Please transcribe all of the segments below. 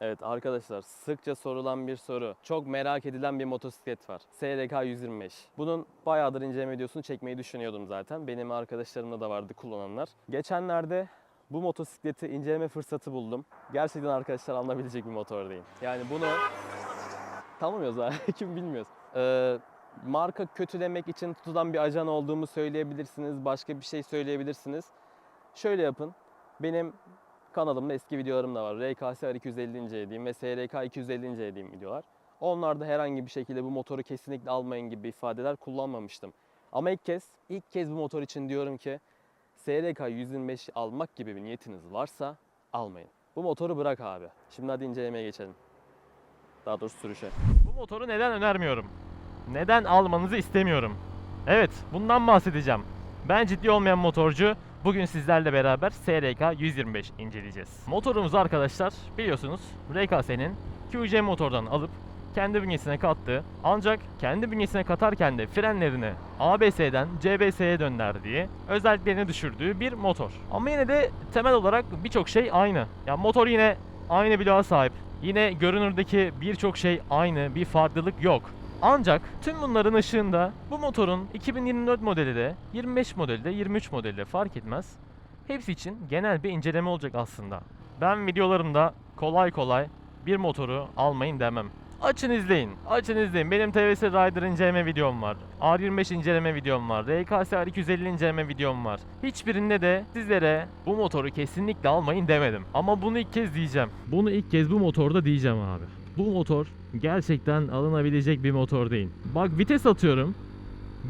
Evet arkadaşlar sıkça sorulan bir soru. Çok merak edilen bir motosiklet var. SRK 125. Bunun bayağıdır inceleme videosunu çekmeyi düşünüyordum zaten. Benim arkadaşlarımda da vardı kullananlar. Geçenlerde bu motosikleti inceleme fırsatı buldum. Gerçekten arkadaşlar alınabilecek bir motor değil. Yani bunu tanımıyoruz ha. Kim bilmiyoruz. Ee, marka kötülemek için tutulan bir ajan olduğumu söyleyebilirsiniz. Başka bir şey söyleyebilirsiniz. Şöyle yapın. Benim kanalımda eski videolarım da var. RKS R250 incelediğim ve SRK 250 incelediğim videolar. Onlarda herhangi bir şekilde bu motoru kesinlikle almayın gibi ifadeler kullanmamıştım. Ama ilk kez, ilk kez bu motor için diyorum ki SRK 125 almak gibi bir niyetiniz varsa almayın. Bu motoru bırak abi. Şimdi hadi incelemeye geçelim. Daha doğrusu sürüşe. Bu motoru neden önermiyorum? Neden almanızı istemiyorum? Evet, bundan bahsedeceğim. Ben ciddi olmayan motorcu. Bugün sizlerle beraber SRK 125 inceleyeceğiz. Motorumuzu arkadaşlar biliyorsunuz RKS'nin QC motordan alıp kendi bünyesine kattığı ancak kendi bünyesine katarken de frenlerini ABS'den CBS'ye döndürdüğü, özelliklerini düşürdüğü bir motor. Ama yine de temel olarak birçok şey aynı. Ya motor yine aynı bloğa sahip. Yine görünürdeki birçok şey aynı, bir farklılık yok. Ancak tüm bunların ışığında bu motorun 2024 modeli de 25 modeli de 23 modeli de fark etmez. Hepsi için genel bir inceleme olacak aslında. Ben videolarımda kolay kolay bir motoru almayın demem. Açın izleyin. Açın izleyin. Benim TVS Rider inceleme videom var. R25 inceleme videom var. RKS R250 inceleme videom var. Hiçbirinde de sizlere bu motoru kesinlikle almayın demedim. Ama bunu ilk kez diyeceğim. Bunu ilk kez bu motorda diyeceğim abi. Bu motor gerçekten alınabilecek bir motor değil. Bak vites atıyorum.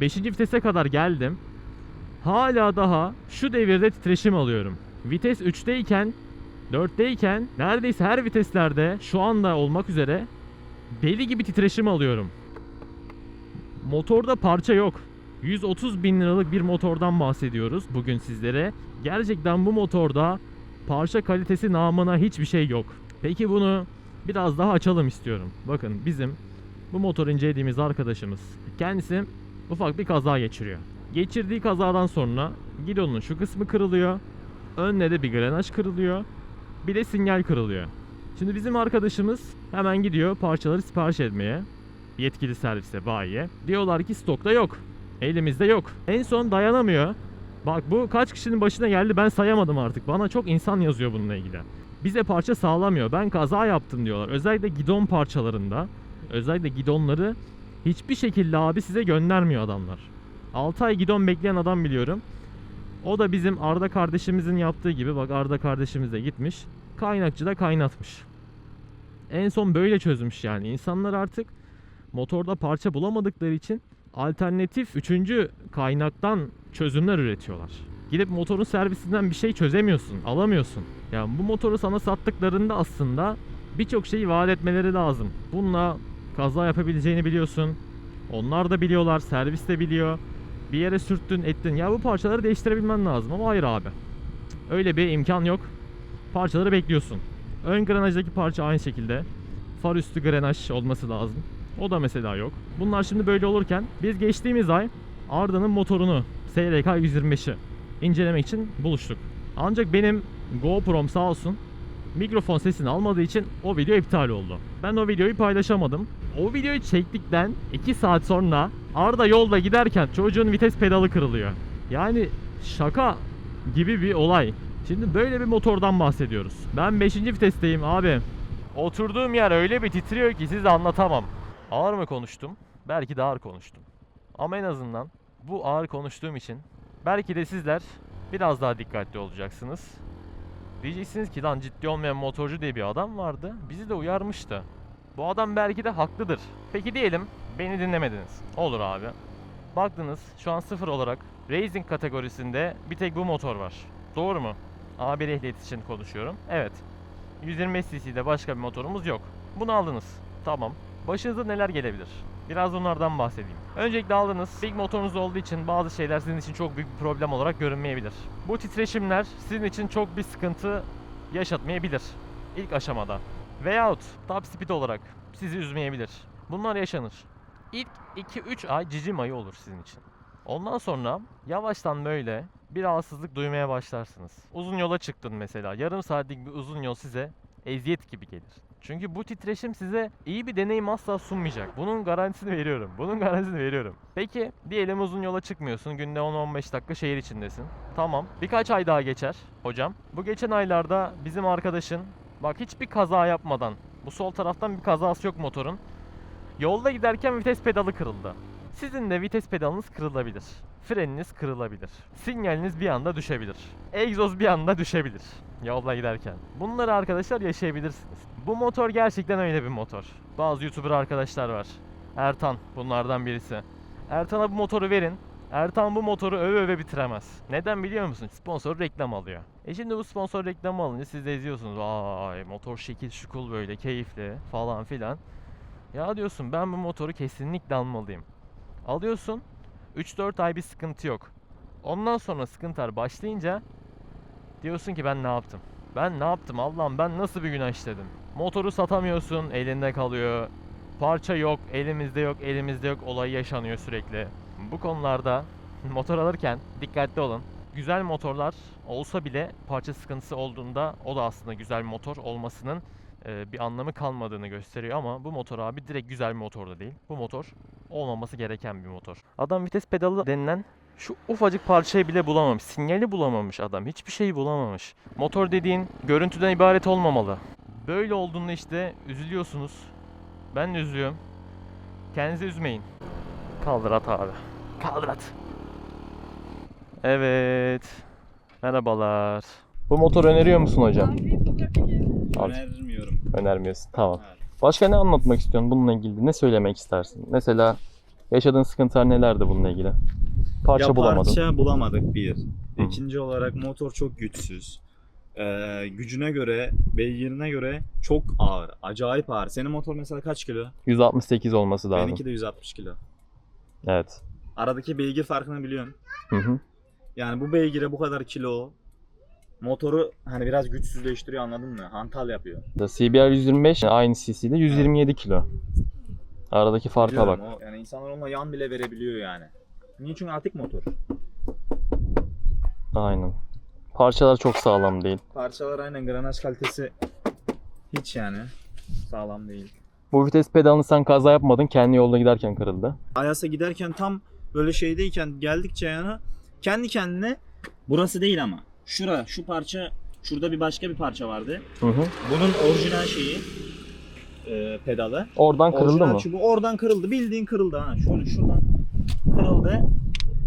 5. vitese kadar geldim. Hala daha şu devirde titreşim alıyorum. Vites 3'teyken 4'teyken neredeyse her viteslerde şu anda olmak üzere deli gibi titreşim alıyorum. Motorda parça yok. 130 bin liralık bir motordan bahsediyoruz bugün sizlere. Gerçekten bu motorda parça kalitesi namına hiçbir şey yok. Peki bunu biraz daha açalım istiyorum. Bakın bizim bu motor incelediğimiz arkadaşımız kendisi ufak bir kaza geçiriyor. Geçirdiği kazadan sonra gidonun şu kısmı kırılıyor. Önüne de bir grenaj kırılıyor. Bir de sinyal kırılıyor. Şimdi bizim arkadaşımız hemen gidiyor parçaları sipariş etmeye. Yetkili servise, bayiye. Diyorlar ki stokta yok. Elimizde yok. En son dayanamıyor. Bak bu kaç kişinin başına geldi ben sayamadım artık. Bana çok insan yazıyor bununla ilgili. Bize parça sağlamıyor. Ben kaza yaptım diyorlar. Özellikle gidon parçalarında. Özellikle gidonları hiçbir şekilde abi size göndermiyor adamlar. 6 ay gidon bekleyen adam biliyorum. O da bizim Arda kardeşimizin yaptığı gibi bak Arda kardeşimiz de gitmiş. Kaynakçıda kaynatmış. En son böyle çözmüş yani. İnsanlar artık motorda parça bulamadıkları için alternatif üçüncü kaynaktan çözümler üretiyorlar. Gidip motorun servisinden bir şey çözemiyorsun, alamıyorsun. Yani bu motoru sana sattıklarında aslında birçok şeyi vaat etmeleri lazım. Bununla kaza yapabileceğini biliyorsun. Onlar da biliyorlar, servis de biliyor. Bir yere sürttün, ettin. Ya bu parçaları değiştirebilmen lazım ama hayır abi. Öyle bir imkan yok. Parçaları bekliyorsun. Ön grenajdaki parça aynı şekilde. Far üstü grenaj olması lazım. O da mesela yok. Bunlar şimdi böyle olurken biz geçtiğimiz ay Arda'nın motorunu SRK 125'i incelemek için buluştuk. Ancak benim GoPro'm sağ olsun mikrofon sesini almadığı için o video iptal oldu. Ben o videoyu paylaşamadım. O videoyu çektikten 2 saat sonra Arda yolda giderken çocuğun vites pedalı kırılıyor. Yani şaka gibi bir olay. Şimdi böyle bir motordan bahsediyoruz. Ben 5. vitesteyim abi. Oturduğum yer öyle bir titriyor ki size anlatamam. Ağır mı konuştum? Belki de ağır konuştum. Ama en azından bu ağır konuştuğum için belki de sizler biraz daha dikkatli olacaksınız. Diyeceksiniz ki lan ciddi olmayan motorcu diye bir adam vardı. Bizi de uyarmıştı. Bu adam belki de haklıdır. Peki diyelim beni dinlemediniz. Olur abi. Baktınız şu an sıfır olarak Racing kategorisinde bir tek bu motor var. Doğru mu? A1 ehliyet için konuşuyorum. Evet. 125 cc'de başka bir motorumuz yok. Bunu aldınız. Tamam. Başınıza neler gelebilir? Biraz onlardan bahsedeyim. Öncelikle aldığınız big motorunuz olduğu için bazı şeyler sizin için çok büyük bir problem olarak görünmeyebilir. Bu titreşimler sizin için çok bir sıkıntı yaşatmayabilir ilk aşamada. Veyahut top speed olarak sizi üzmeyebilir. Bunlar yaşanır. İlk 2-3 ay cicim ayı olur sizin için. Ondan sonra yavaştan böyle bir rahatsızlık duymaya başlarsınız. Uzun yola çıktın mesela. Yarım saatlik bir uzun yol size eziyet gibi gelir. Çünkü bu titreşim size iyi bir deneyim asla sunmayacak. Bunun garantisini veriyorum. Bunun garantisini veriyorum. Peki diyelim uzun yola çıkmıyorsun. Günde 10-15 dakika şehir içindesin. Tamam. Birkaç ay daha geçer hocam. Bu geçen aylarda bizim arkadaşın bak hiçbir kaza yapmadan bu sol taraftan bir kazası yok motorun. Yolda giderken vites pedalı kırıldı. Sizin de vites pedalınız kırılabilir. Freniniz kırılabilir. Sinyaliniz bir anda düşebilir. Egzoz bir anda düşebilir yolda giderken. Bunları arkadaşlar yaşayabilirsiniz. Bu motor gerçekten öyle bir motor. Bazı YouTuber arkadaşlar var. Ertan bunlardan birisi. Ertan'a bu motoru verin. Ertan bu motoru öve öve bitiremez. Neden biliyor musun? Sponsor reklam alıyor. E şimdi bu sponsor reklamı alınca siz de izliyorsunuz. Vay motor şekil şukul böyle keyifli falan filan. Ya diyorsun ben bu motoru kesinlikle almalıyım. Alıyorsun. 3-4 ay bir sıkıntı yok. Ondan sonra sıkıntılar başlayınca diyorsun ki ben ne yaptım? Ben ne yaptım Allah'ım ben nasıl bir günah işledim? Motoru satamıyorsun elinde kalıyor. Parça yok elimizde yok elimizde yok olayı yaşanıyor sürekli. Bu konularda motor alırken dikkatli olun. Güzel motorlar olsa bile parça sıkıntısı olduğunda o da aslında güzel bir motor olmasının bir anlamı kalmadığını gösteriyor ama bu motor abi direkt güzel bir motor da değil. Bu motor olmaması gereken bir motor. Adam vites pedalı denilen şu ufacık parçayı bile bulamamış. Sinyali bulamamış adam. Hiçbir şeyi bulamamış. Motor dediğin görüntüden ibaret olmamalı. Böyle olduğunda işte üzülüyorsunuz. Ben de üzülüyorum. Kendinizi üzmeyin. Kaldır at abi. Kaldır at. Evet. Merhabalar. Bu motor öneriyor musun hocam? Önermiyorum. Önermiyorsun. Tamam. Başka ne anlatmak istiyorsun bununla ilgili? Ne söylemek istersin? Mesela yaşadığın sıkıntılar nelerdi bununla ilgili? Parça ya bulamadın. Parça bulamadık bir. İkinci olarak motor çok güçsüz. Ee, gücüne göre, beygirine göre çok ağır. Acayip ağır. Senin motor mesela kaç kilo? 168 olması lazım. Benimki de 160 kilo. Evet. Aradaki beygir farkını biliyorsun. Hı hı. Yani bu beygire bu kadar kilo motoru hani biraz güçsüzleştiriyor anladın mı? Hantal yapıyor. CBR 125 aynı cc'de 127 kilo. Aradaki farka bak. Biliyorum, o- yani insanlar onunla yan bile verebiliyor yani. Niye? Çünkü atik motor. Aynen. Parçalar çok sağlam değil. Parçalar aynen granaj kalitesi hiç yani sağlam değil. Bu vites pedalını sen kaza yapmadın. Kendi yolda giderken kırıldı. Ayas'a giderken tam böyle şeydeyken geldikçe yana kendi kendine burası değil ama şura şu parça şurada bir başka bir parça vardı. Hı hı. Bunun orijinal şeyi e, pedalı. Oradan kırıldı Orijinal mı? çubuğu oradan kırıldı. Bildiğin kırıldı ha. Şöyle şuradan kırıldı.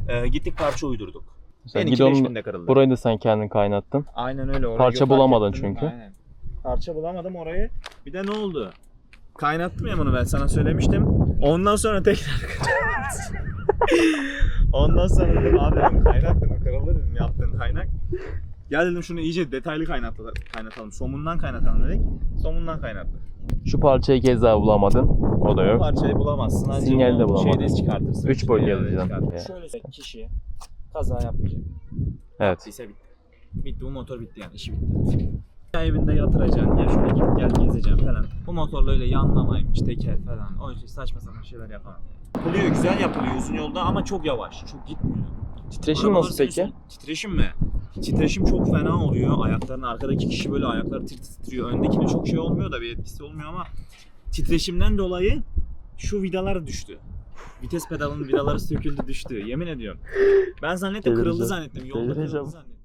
E, gittik parça uydurduk. Sen Benimki gidonun- 5000'de kırıldı. Burayı da sen kendin kaynattın. Aynen öyle. Orayı Parça fark bulamadın ettim. çünkü. Aynen. Parça bulamadım orayı. Bir de ne oldu? Kaynattım ya bunu ben sana söylemiştim. Ondan sonra tekrar Ondan sonra dedim abi dedim kaynattın kırıldı dedim yaptığın kaynak. Gel dedim şunu iyice detaylı kaynatalım, kaynatalım. Somundan kaynatalım dedik. Somundan kaynattık. Şu parçayı keza bulamadın. O da Bu yok. parçayı bulamazsın. Ancak Sinyal de bulamadın. Şeyde çıkartırsın. Üç boyutlu Şeyde yazacaksın. çıkartırsın. Ya. Şöyle kişi kaza yapmayacak. Evet. Bittiyse bitti. Bitti bu motor bitti yani işi bitti. Ya evinde yatıracaksın ya şöyle git gel gezeceksin falan. Bu motorla öyle yanlamaymış teker falan. O işte saçma sapan şeyler yapamam. Yapılıyor güzel yapılıyor uzun yolda ama çok yavaş. Çok gitmiyor. Titreşim nasıl peki? Titreşim mi? Titreşim çok fena oluyor. Ayakların arkadaki kişi böyle ayakları tir titriyor. Öndekine çok şey olmuyor da bir etkisi olmuyor ama titreşimden dolayı şu vidalar düştü. Vites pedalının vidaları söküldü düştü. Yemin ediyorum. Ben zannettim kırıldı zannettim. Yolda kırıldı zannettim.